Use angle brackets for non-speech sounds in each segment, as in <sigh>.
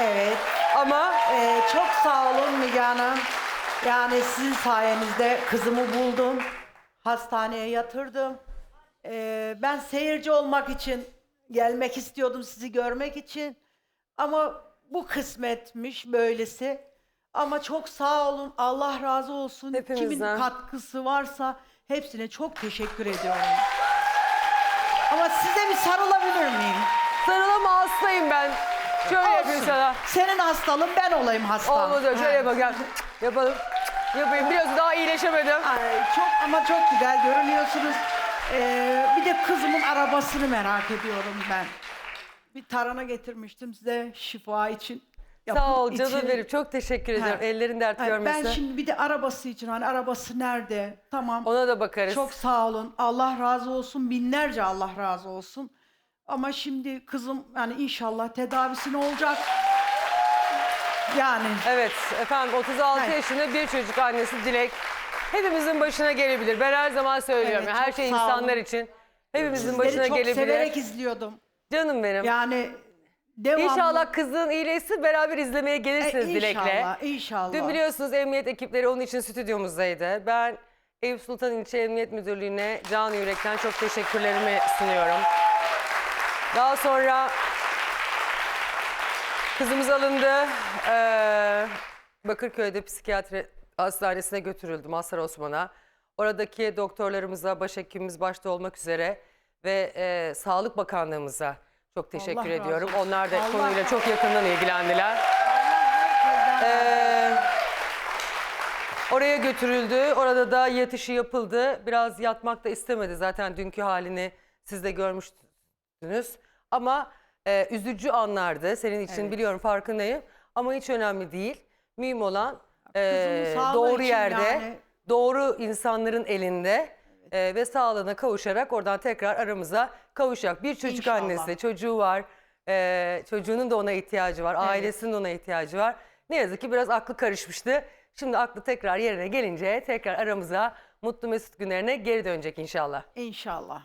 Evet. Ama Ee, çok sağ olun Müge Hanım. Yani sizin sayenizde kızımı buldum. Hastaneye yatırdım. Ee, ben seyirci olmak için gelmek istiyordum sizi görmek için. Ama bu kısmetmiş böylesi. Ama çok sağ olun. Allah razı olsun. Kimin Hepimizden. katkısı varsa hepsine çok teşekkür ediyorum. Ama size bir sarılabilir miyim? sarılama hastayım ben. Şöyle yapayım sana. Senin hastalığın ben olayım hasta. Olmadı şöyle Ha. yapalım. Gel. Yapalım. Yapayım. Biraz daha iyileşemedim. Ay, çok ama çok güzel görünüyorsunuz. Ee, bir de kızımın arabasını merak ediyorum ben. Bir tarhana getirmiştim size şifa için. Sağ ol canım için. benim. Çok teşekkür ediyorum. Ha. Ellerin dert Ay, görmesin. ben şimdi bir de arabası için hani arabası nerede? Tamam. Ona da bakarız. Çok sağ olun. Allah razı olsun. Binlerce Allah razı olsun. Ama şimdi kızım yani inşallah tedavisine olacak. Yani Evet efendim 36 Hayır. yaşında bir çocuk annesi Dilek. Hepimizin başına gelebilir. Ben her zaman söylüyorum. Evet, Her çok şey sağ olun. insanlar için. Hepimizin sizleri başına çok gelebilir. severek izliyordum. Canım benim. Yani devamlı. İnşallah kızın iyileşsin beraber izlemeye E, gelirsiniz Dilek'le. İnşallah, inşallah. Dün biliyorsunuz emniyet ekipleri onun için stüdyomuzdaydı. Ben Eyüp Sultan İlçe Emniyet Müdürlüğü'ne can yürekten çok teşekkürlerimi sunuyorum. Daha sonra kızımız alındı. Ee, Bakırköy'de psikiyatri hastanesine götürüldü Mazhar Osman'a. Oradaki doktorlarımıza, başhekimimiz başta olmak üzere ve e, Sağlık Bakanlığımıza çok teşekkür Allah ediyorum. Onlar da Allah konuyla çok yakından ilgilendiler. Ee, oraya götürüldü. Orada da yatışı yapıldı. Biraz yatmak da istemedi. Zaten dünkü halini siz de görmüştünüz. Ama e, üzücü anlardı. Senin için Evet. biliyorum farkındayım. Ama hiç önemli değil. Mühim olan e, Kızımın sağlığı doğru için yerde, yani. doğru insanların elinde e, ve sağlığına kavuşarak oradan tekrar aramıza kavuşacak. Bir çocuk İnşallah. annesi, çocuğu var. E, çocuğunun da ona ihtiyacı var. Ailesinin de ona ihtiyacı var. Ne yazık ki biraz aklı karışmıştı. Şimdi aklı tekrar yerine gelince tekrar aramıza mutlu mesut günlerine geri dönecek inşallah. İnşallah.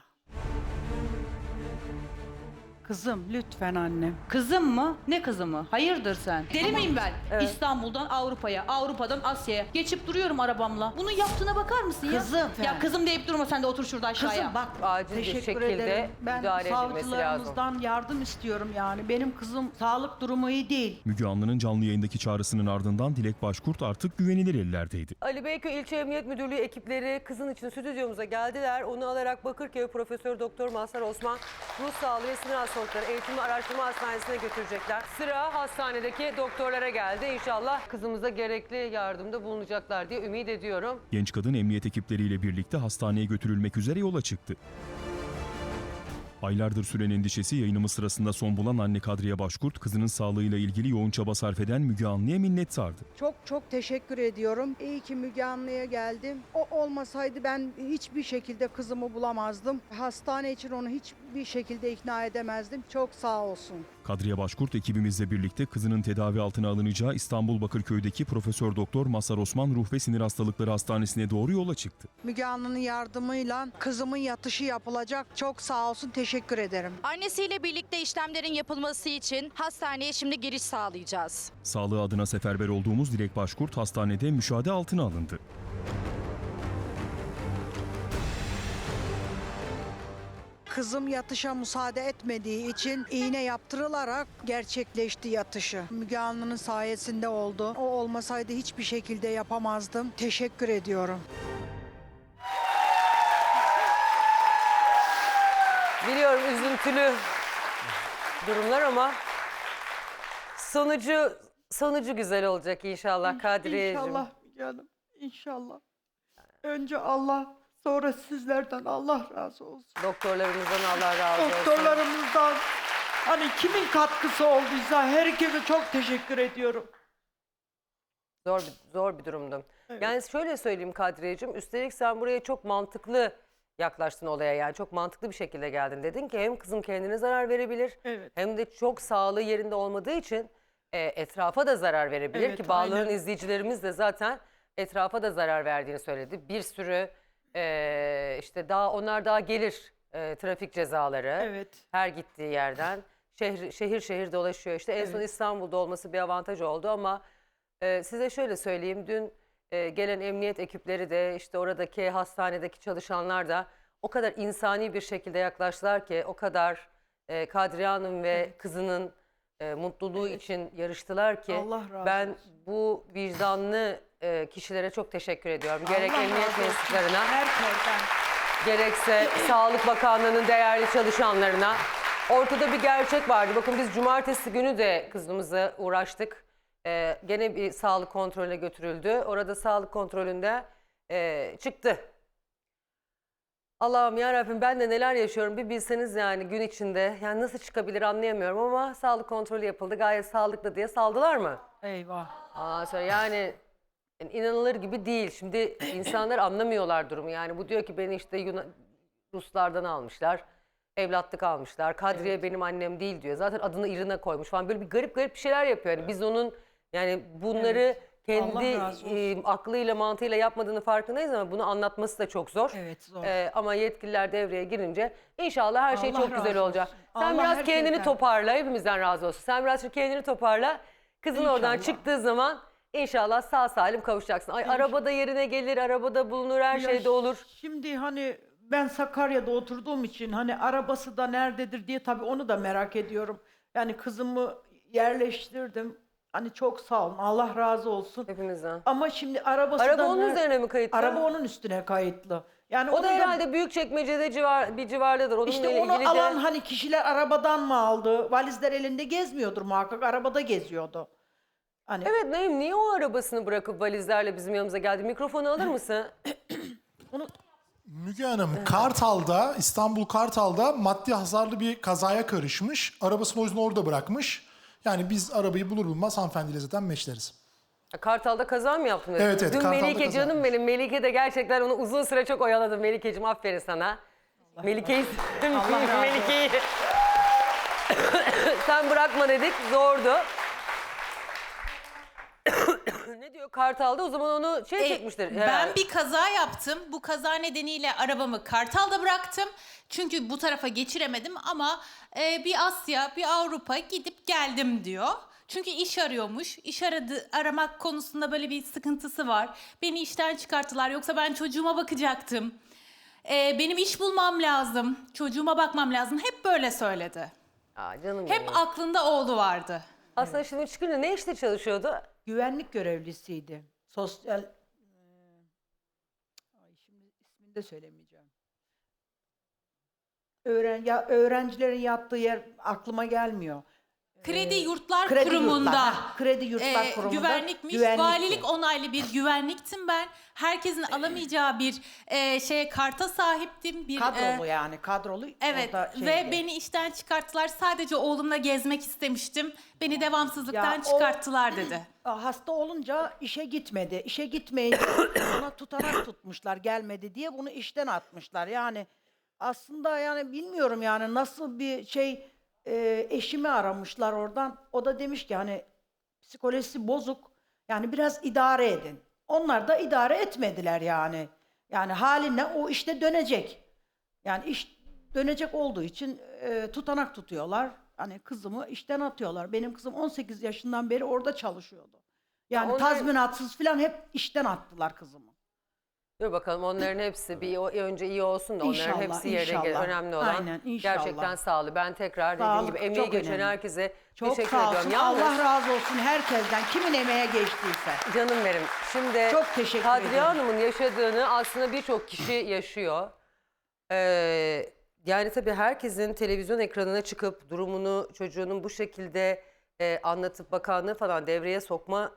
Kızım lütfen annem. Kızım mı? Ne kızımı? Hayırdır sen? Deli miyim ben? Evet. İstanbul'dan Avrupa'ya, Avrupa'dan Asya'ya geçip duruyorum arabamla. Bunun yaptığına bakar mısın ya? Kızım. Ya kızım deyip durma sen de otur şurada aşağıya. Kızım bak Acil bir teşekkür şekilde ederim. Ben müdahale edilmesi savcılarımızdan yardım istiyorum yani. Benim kızım sağlık durumu iyi değil. Müge Anlı'nın canlı yayındaki çağrısının ardından Dilek Başkurt artık güvenilir ellerdeydi. Ali Beyköy İlçe Emniyet Müdürlüğü ekipleri kızın için stüdyomuza geldiler. Onu alarak Bakırköy Profesör Doktor Mazhar Osman Ruh Sağlığı ve Sinir Hastalıkları Eğitim ve Araştırma Hastanesi'ne götürecekler. Sıra hastanedeki doktorlara geldi. İnşallah kızımıza gerekli yardımda bulunacaklar diye ümit ediyorum. Genç kadın emniyet ekipleriyle birlikte hastaneye götürülmek üzere yola çıktı. Aylardır süren endişesi yayınımız sırasında son bulan anne Kadriye Başkurt, kızının sağlığıyla ilgili yoğun çaba sarf eden Müge Anlı'ya minnettardı. Çok çok teşekkür ediyorum. İyi ki Müge Anlı'ya geldim. O olmasaydı ben hiçbir şekilde kızımı bulamazdım. Hastane için onu hiçbir şekilde ikna edemezdim. Çok sağ olsun. Kadriye Başkurt ekibimizle birlikte kızının tedavi altına alınacağı İstanbul Bakırköy'deki Profesör Doktor Masar Osman Ruh ve Sinir Hastalıkları Hastanesi'ne doğru yola çıktı. Müge Anlı'nın yardımıyla kızımın yatışı yapılacak. Çok sağ olsun. Teşekkür ederim. Annesiyle birlikte işlemlerin yapılması için hastaneye şimdi giriş sağlayacağız. Sağlığı adına seferber olduğumuz Dilek Başkurt hastanede müşahede altına alındı. Kızım yatışa müsaade etmediği için iğne yaptırılarak gerçekleşti yatışı. Müge Anlı'nın sayesinde oldu. O olmasaydı hiçbir şekilde yapamazdım. Teşekkür ediyorum. Biliyorum üzüntülü durumlar ama sonucu sonucu güzel olacak inşallah Kadriyeciğim. İnşallah Müge Hanım. İnşallah. Önce Allah sonra sizlerden Allah razı olsun. Doktorlarımızdan Allah razı olsun. Doktorlarımızdan hani kimin katkısı olduysa herkese çok teşekkür ediyorum. Zor bir, zor bir durumdu. Evet. Yani şöyle söyleyeyim Kadriyeciğim. Üstelik sen buraya çok mantıklı yaklaştın olaya yani çok mantıklı bir şekilde geldin. Dedin ki hem kızım kendine zarar verebilir Evet. hem de çok sağlığı yerinde olmadığı için e, etrafa da zarar verebilir Evet, ki Bağlar'ın aynen. izleyicilerimiz de zaten etrafa da zarar verdiğini söyledi. Bir sürü e, işte daha onlar daha gelir e, trafik cezaları Evet. her gittiği yerden. şehir şehir, şehir dolaşıyor. İşte en son İstanbul'da olması bir avantaj oldu ama e, size şöyle söyleyeyim. Dün e, gelen emniyet ekipleri de işte oradaki hastanedeki çalışanlar da o kadar insani bir şekilde yaklaştılar ki o kadar e, Kadriye Hanım ve kızının e, mutluluğu için yarıştılar ki Allah razı ben olsun. bu vicdanlı e, kişilere çok teşekkür ediyorum. Gerek Allah emniyet razı olsun. mensuplarına Herkesten. gerekse Sağlık Bakanlığı'nın değerli çalışanlarına. Ortada bir gerçek vardı. Bakın biz cumartesi günü de kızımızla uğraştık. Ee, gene bir sağlık kontrolüne götürüldü. Orada sağlık kontrolünde e, çıktı. Allah'ım ya Rabbim ben de neler yaşıyorum bir bilseniz yani gün içinde. Yani nasıl çıkabilir anlayamıyorum ama sağlık kontrolü yapıldı. Gayet sağlıklı diye saldılar mı? Eyvah. Aa, sonra yani yani inanılır gibi değil. Şimdi <clears throat> insanlar anlamıyorlar durumu. Yani bu diyor ki beni işte Yunan, Ruslardan almışlar. Evlatlık almışlar. Kadriye benim annem değil diyor. Zaten adını İrina koymuş falan. Böyle bir garip garip bir şeyler yapıyor. Yani biz onun yani bunları kendi Allah razı olsun. e, aklıyla mantığıyla yapmadığını farkındayız ama bunu anlatması da çok zor. Evet zor. Ee, ama yetkililer devreye girince inşallah her şey Allah çok güzel razı olacak. olsun. Sen Allah biraz kendini herkesten. toparla. Hepimizden razı olsun. Sen biraz kendini toparla. Kızın oradan İnşallah. çıktığı zaman inşallah sağ salim kavuşacaksın. Ay arabada yerine gelir, arabada bulunur, her Ya şeyde olur. Şimdi hani ben Sakarya'da oturduğum için hani arabası da nerededir diye tabii onu da merak ediyorum. Yani kızımı yerleştirdim. Hani çok sağ olun. Allah razı olsun. Hepimizden. Ama şimdi arabası Araba da onun ner- üzerine mi kayıtlı? Araba onun üstüne kayıtlı. Yani O da herhalde büyük çekmecede civar, bir civardadır. Onunla işte ilgili onu de... alan hani kişiler arabadan mı aldı? Valizler elinde gezmiyordur muhakkak. Arabada geziyordu. Hani Evet Naim niye o arabasını bırakıp valizlerle bizim yanımıza geldi? Mikrofonu alır mısın? <coughs> onu Müge Hanım, Kartal'da, İstanbul Kartal'da maddi hasarlı bir kazaya karışmış. Arabasını o yüzden orada bırakmış. Yani biz arabayı bulur bulmaz hanımefendiyle zaten meşleriz. Kartal'da kaza mı yaptın? Evet, evet, Dün Kartal'da Melike kaza canım yapmış. benim. Melike de gerçekten onu uzun süre çok oyaladım. Melike'cim aferin sana. Melike'yi. <laughs> Melike'yi <coughs> sen bırakma dedik. Zordu. <clears throat> ne diyor Kartal'da? O zaman onu şey E, çekmiştir. Ben herhalde. bir kaza yaptım. Bu kaza nedeniyle arabamı Kartal'da bıraktım. Çünkü bu tarafa geçiremedim ama e, bir Asya, bir Avrupa gidip geldim diyor. Çünkü iş arıyormuş. İş aradı, aramak konusunda böyle bir sıkıntısı var. Beni işten çıkarttılar. Yoksa ben çocuğuma bakacaktım. E, benim iş bulmam lazım. Çocuğuma bakmam lazım. Hep böyle söyledi. Aa, canım Hep benim. aklında oğlu vardı. Aslında şimdi çıkınca ne işte çalışıyordu? Güvenlik görevlisiydi. Sosyal eee, ay şimdi ismini de söylemeyeceğim. Öğren ya öğrencilerin yattığı yer aklıma gelmiyor. Kredi Yurtlar Kredi Kurumu'nda. Yurtlar, ha, Kredi Yurtlar Ee, Kurumu'nda güvenlikmiş. güvenlikti. Valilik onaylı bir güvenliktim ben. Herkesin alamayacağı bir e, şeye karta sahiptim. Bir, kadrolu e, yani kadrolu. Evet orada ve beni işten çıkarttılar. Sadece oğlumla gezmek istemiştim. Beni devamsızlıktan Ya o- çıkarttılar <clears throat> dedi. hasta olunca işe gitmedi. İşe gitmeyince <clears throat> ona tutanak tutmuşlar gelmedi diye bunu işten atmışlar. Yani aslında yani bilmiyorum yani nasıl bir şey e, eşimi aramışlar oradan. O da demiş ki hani psikolojisi bozuk. Yani biraz idare edin. Onlar da idare etmediler yani. Yani haline o işte dönecek. Yani iş dönecek olduğu için e, tutanak tutuyorlar. Hani kızımı işten atıyorlar. Benim kızım 18 yaşından beri orada çalışıyordu. Yani onlar- tazminatsız falan hep işten attılar kızımı. Dur bakalım onların hepsi bir o- önce iyi olsun da onların İnşallah, hepsi yerine gelir. inşallah. Önemli olan Aynen, inşallah. gerçekten sağlığı. Ben tekrar dediğim Sağlık gibi emeği çok geçen önemli. herkese Çok teşekkür sağ ediyorum. Yalnız Allah razı olsun herkesten. Kimin emeğe geçtiyse. canım benim. Şimdi Çok teşekkür Kadriye ederim. Hanım'ın yaşadığını aslında birçok kişi yaşıyor. Ee, yani tabii herkesin televizyon ekranına çıkıp durumunu çocuğunun bu şekilde e, anlatıp bakanlığı falan devreye sokma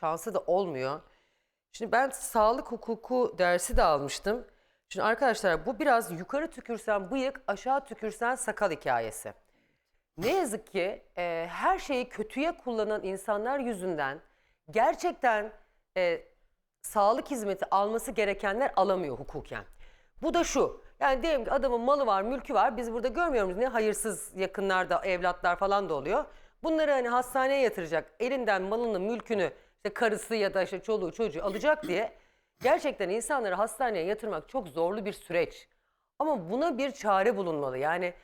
şansı da olmuyor. Şimdi ben sağlık hukuku dersi de almıştım. Şimdi arkadaşlar bu biraz yukarı tükürsen bıyık, aşağı tükürsen sakal hikayesi. Ne yazık ki e, her şeyi kötüye kullanan insanlar yüzünden gerçekten e, sağlık hizmeti alması gerekenler alamıyor hukuken. Bu da şu. Yani diyelim ki adamın malı var, mülkü var. Biz burada görmüyor muyuz? Ne hayırsız yakınlarda, evlatlar falan da oluyor. Bunları hani hastaneye yatıracak, elinden malını, mülkünü, işte karısı ya da işte çoluğu çocuğu alacak diye gerçekten insanları hastaneye yatırmak çok zorlu bir süreç. Ama buna bir çare bulunmalı. Yani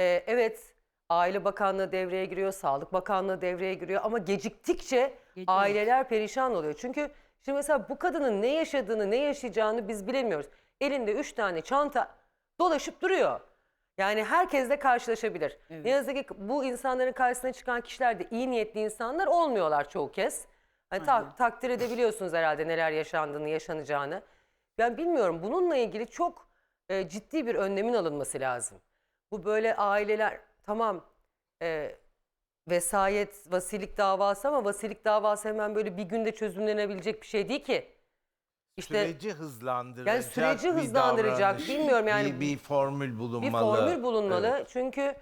e, evet Aile Bakanlığı devreye giriyor, Sağlık Bakanlığı devreye giriyor ama geciktikçe aileler perişan oluyor. Çünkü şimdi mesela bu kadının ne yaşadığını, ne yaşayacağını biz bilemiyoruz. Elinde üç tane çanta dolaşıp duruyor. Yani herkesle karşılaşabilir. Ne yazık ki bu insanların karşısına çıkan kişiler de iyi niyetli insanlar olmuyorlar çoğu kez. Hani ta- takdir edebiliyorsunuz herhalde neler yaşandığını, yaşanacağını. Ben bilmiyorum bununla ilgili çok e, ciddi bir önlemin alınması lazım. Bu böyle aileler tamam e, vesayet, vasilik davası ama vasilik davası hemen böyle bir günde çözümlenebilecek bir şey değil ki. İşte süreci hızlandıracak Yani süreci bir hızlandıracak, davranış, bilmiyorum yani bir, bir formül bir bulunmalı. formül bulunmalı. Evet. Çünkü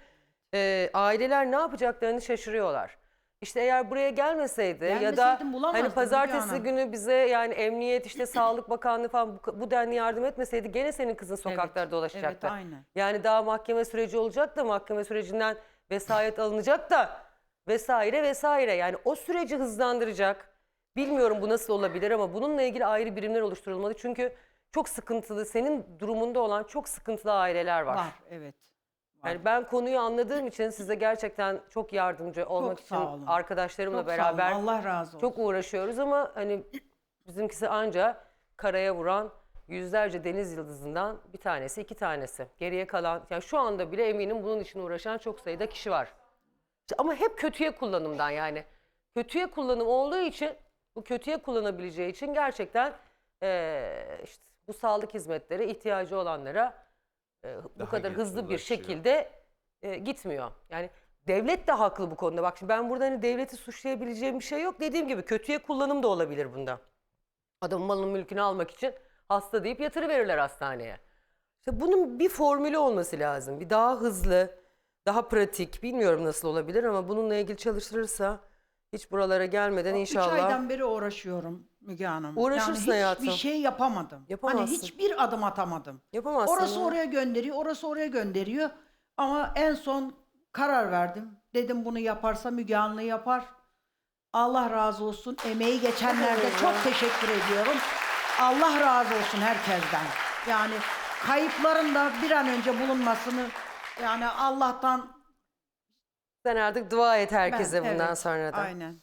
e, aileler ne yapacaklarını şaşırıyorlar. İşte eğer buraya gelmeseydi ya da Gelmeseydim bulamazdım hani pazartesi Hanım. günü bize yani emniyet işte Sağlık Bakanlığı falan bu, bu denli yardım etmeseydi gene senin kızın sokaklarda dolaşacaktı. evet, aynen. Yani daha mahkeme süreci olacak da mahkeme sürecinden vesayet alınacak da vesaire vesaire. Yani o süreci hızlandıracak. Bilmiyorum bu nasıl olabilir ama bununla ilgili ayrı birimler oluşturulmalı. Çünkü çok sıkıntılı, senin durumunda olan çok sıkıntılı aileler var. Var evet. Yani ben konuyu anladığım için size gerçekten çok yardımcı olmak için sağ olun. arkadaşlarımla Çok sağ olun, beraber Allah razı olsun. çok uğraşıyoruz ama hani bizimkisi anca karaya vuran yüzlerce deniz yıldızından bir tanesi, iki tanesi. Geriye kalan, yani şu anda bile eminim bunun için uğraşan çok sayıda kişi var. İşte Ama hep kötüye kullanımdan yani. Kötüye kullanım olduğu için, bu kötüye kullanabileceği için gerçekten eee, işte bu sağlık hizmetleri ihtiyacı olanlara e, bu Daha kadar geç hızlı bir ulaşıyor. şekilde e, gitmiyor. Yani devlet de haklı bu konuda. Bak şimdi ben burada hani devleti suçlayabileceğim bir şey yok. Dediğim gibi kötüye kullanım da olabilir bunda. Adamın malını mülkünü almak için hasta deyip yatırıverirler hastaneye. İşte bunun bir formülü olması lazım. Bir daha hızlı, daha pratik. Bilmiyorum nasıl olabilir ama bununla ilgili çalıştırırsa hiç buralara gelmeden Üç inşallah. aydan beri uğraşıyorum Müge Hanım. Uğraşırsın yani hayatım. hiçbir şey yapamadım. Yapamazsın. Hani hiçbir adım atamadım. Yapamazsın Orası ya. oraya gönderiyor, orası oraya gönderiyor. Ama en son karar verdim. Dedim bunu yaparsa Müge Anlı yapar. Allah razı olsun. Emeği geçenlerde çok teşekkür ediyorum. Allah razı olsun herkesten. Yani kayıpların da bir an önce bulunmasını yani Allah'tan Sen artık dua et herkese ben- bundan evet, sonra da. Aynen.